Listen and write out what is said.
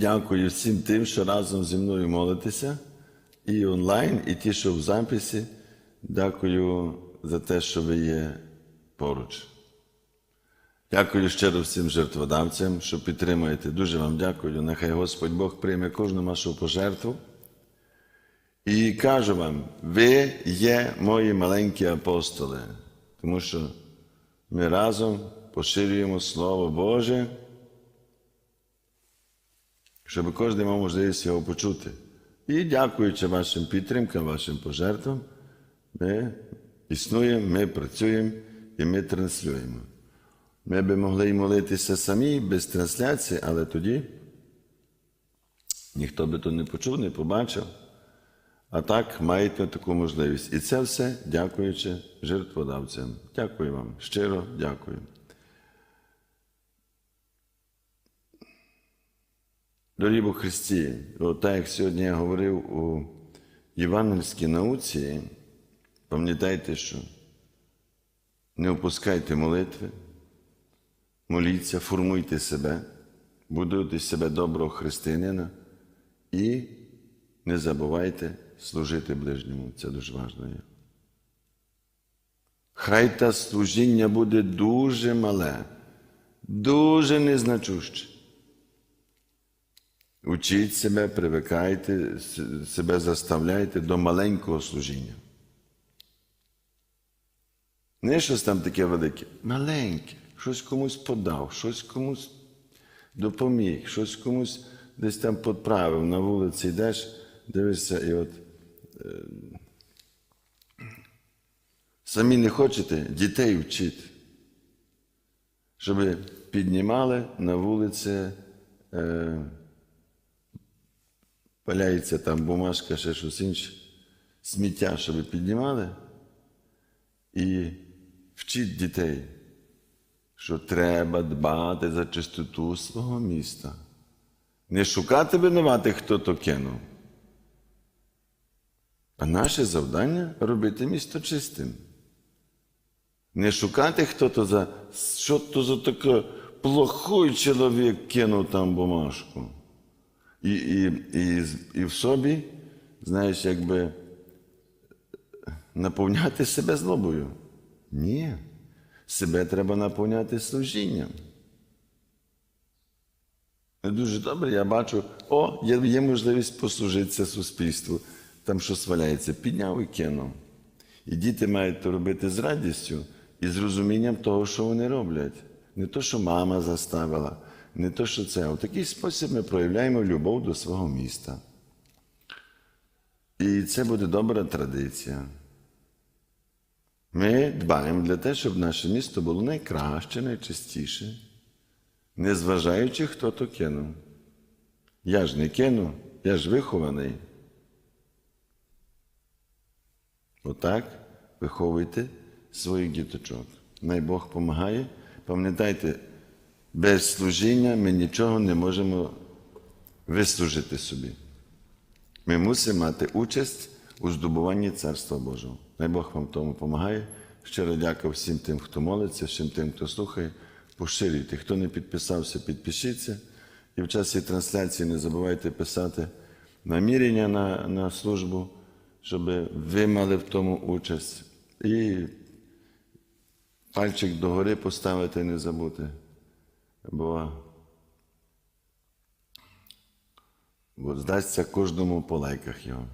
Дякую всім тим, що разом зі мною молитеся, і онлайн, і ті, що в записі. Дякую за те, що ви є поруч. Дякую щиро всім жертводавцям, що підтримуєте. Дуже вам дякую. Нехай Господь Бог прийме кожну вашу пожертву. І кажу вам, ви є мої маленькі апостоли, тому що ми разом поширюємо Слово Боже, щоб кожен мав можливість його почути. І дякуючи вашим підтримкам, вашим пожертвам, ми існуємо, ми працюємо і ми транслюємо. Ми би могли й молитися самі без трансляції, але тоді ніхто би то не почув, не побачив. А так маєте таку можливість. І це все дякуючи жертводавцям. Дякую вам, щиро дякую. Дорогі у Христі, так як сьогодні я говорив у євангельській науці, пам'ятайте, що не опускайте молитви, моліться, формуйте себе, будуйте себе доброго християнина і не забувайте служити ближньому. Це дуже важливо. Хай те служіння буде дуже мале, дуже незначуще. Учіть себе, привикайте, себе заставляйте до маленького служіння. Не щось там таке велике, маленьке, щось комусь подав, щось комусь допоміг, щось комусь десь там підправив, на вулиці йдеш, дивишся, і от е, самі не хочете дітей вчити, щоб піднімали на вулиці. Е, Валяється там бумажка, ще щось інше, сміття, щоб піднімали, і вчіть дітей, що треба дбати за чистоту свого міста. Не шукати винуватих, хто то кинув. А наше завдання робити місто чистим. Не шукати, хто то за що то за таке плохой чоловік кинув там бумажку. І, і, і, і в собі, знаєш, якби наповняти себе злобою. Ні. Себе треба наповняти служінням. Дуже добре, я бачу, о, є, є можливість послужитися суспільству. Там щось валяється, підняв і кинув. І діти мають то робити з радістю і з розумінням того, що вони роблять. Не то, що мама заставила, не то, що це. У такий спосіб ми проявляємо любов до свого міста. І це буде добра традиція. Ми дбаємо для те, щоб наше місто було найкраще, найчистіше, незважаючи, хто то кинув. Я ж не кину, я ж вихований. Отак виховуйте своїх діточок. Най Бог допомагає. Пам'ятайте, без служіння ми нічого не можемо вислужити собі. Ми мусимо мати участь у здобуванні Царства Божого. Най Бог вам тому допомагає. Щиро дякую всім тим, хто молиться, всім тим, хто слухає. Поширюйте. Хто не підписався, підпишіться. І в часі трансляції не забувайте писати намірення на, на службу, щоб ви мали в тому участь. І пальчик догори поставити не забути. Бо, бо здасться кожному по лайках його.